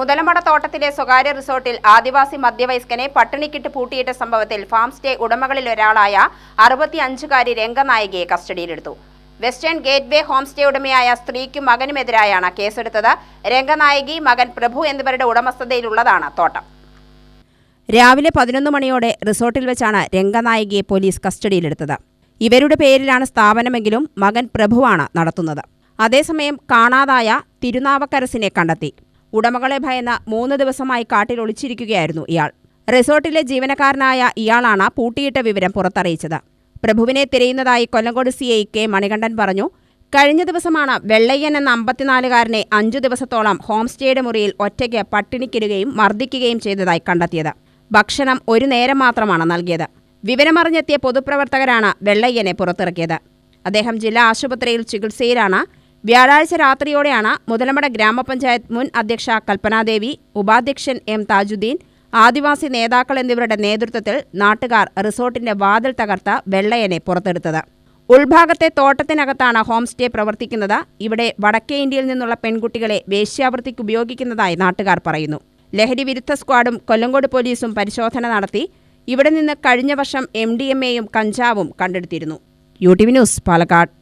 മുതലമട തോട്ടത്തിലെ സ്വകാര്യ റിസോർട്ടിൽ ആദിവാസി മധ്യവയസ്കനെ പട്ടിണിക്കിട്ട് പൂട്ടിയിട്ട സംഭവത്തിൽ ഫാം സ്റ്റേ ഉടമകളിൽ ഒരാളായ അറുപത്തിയഞ്ചുകാരി രംഗനായികയെ കസ്റ്റഡിയിലെടുത്തു. Western gateway home stay ഉടമയായ സ്ത്രീക്കും മകനുമെതിരായാണ് കേസെടുത്തത്. രംഗനായകി മകൻ പ്രഭു എന്നിവരുടെ ഉടമസ്ഥതയിലുള്ളതാണ് തോട്ടം. രാവിലെ പതിനൊന്ന് മണിയോടെ റിസോർട്ടിൽ വെച്ചാണ് രംഗനായികയെ പോലീസ് കസ്റ്റഡിയിലെടുത്തത്. ഇവരുടെ പേരിലാണ് സ്ഥാപനമെങ്കിലും മകൻ പ്രഭുവാണ് നടത്തുന്നത്. അതേസമയം കാണാതായ തിരുനാവക്കരസിനെ കണ്ടെത്തി. ഉടമകളെ ഭയന്ന് മൂന്ന് ദിവസമായി കാട്ടിൽ ഒളിച്ചിരിക്കുകയായിരുന്നു ഇയാൾ. റിസോർട്ടിലെ ജീവനക്കാരനായ ഇയാളാണ് പൂട്ടിയിട്ട വിവരം പുറത്തറിയിച്ചത്. പ്രഭുവിനെ തിരയുന്നതായി Kollengode C I K Manikandan പറഞ്ഞു കഴിഞ്ഞ ദിവസമാണ് വെള്ളയ്യൻ എന്ന അമ്പത്തിനാലുകാരനെ അഞ്ചു ദിവസത്തോളം ഹോം സ്റ്റേയുടെ മുറിയിൽ ഒറ്റയ്ക്ക് പട്ടിണിക്കിടുകയും മർദ്ദിക്കുകയും ചെയ്തതായി കണ്ടെത്തിയത്. ഭക്ഷണം ഒരു നേരം മാത്രമാണ് നൽകിയത്. വിവരമറിഞ്ഞെത്തിയ പൊതുപ്രവർത്തകരാണ് വെള്ളയ്യനെ പുറത്തിറക്കിയത്. അദ്ദേഹം ജില്ലാ ആശുപത്രിയിൽ ചികിത്സയിലാണ് വ്യാഴാഴ്ച രാത്രിയോടെയാണ് മുതലമട ഗ്രാമപഞ്ചായത്ത് മുൻ അധ്യക്ഷ കൽപ്പനാദേവി ഉപാധ്യക്ഷൻ എം താജുദ്ദീൻ ആദിവാസി നേതാക്കൾ എന്നിവരുടെ നേതൃത്വത്തിൽ നാട്ടുകാർ റിസോർട്ടിന്റെ വാതിൽ തകർത്ത വെള്ളയനെ പുറത്തെടുത്തത്. ഉൾഭാഗത്തെ തോട്ടത്തിനകത്താണ് ഹോം സ്റ്റേ പ്രവർത്തിക്കുന്നത്. ഇവിടെ വടക്കേ ഇന്ത്യയിൽ നിന്നുള്ള പെൺകുട്ടികളെ വേശ്യാവൃത്തിക്ക് ഉപയോഗിക്കുന്നതായി നാട്ടുകാർ പറയുന്നു. ലഹരി വിരുദ്ധ സ്ക്വാഡും കൊല്ലങ്കോട് പോലീസും പരിശോധന നടത്തി. ഇവിടെ നിന്ന് കഴിഞ്ഞ വർഷം എം ഡി എം എയും കഞ്ചാവും കണ്ടെടുത്തിരുന്നു. U T V news Palakkad.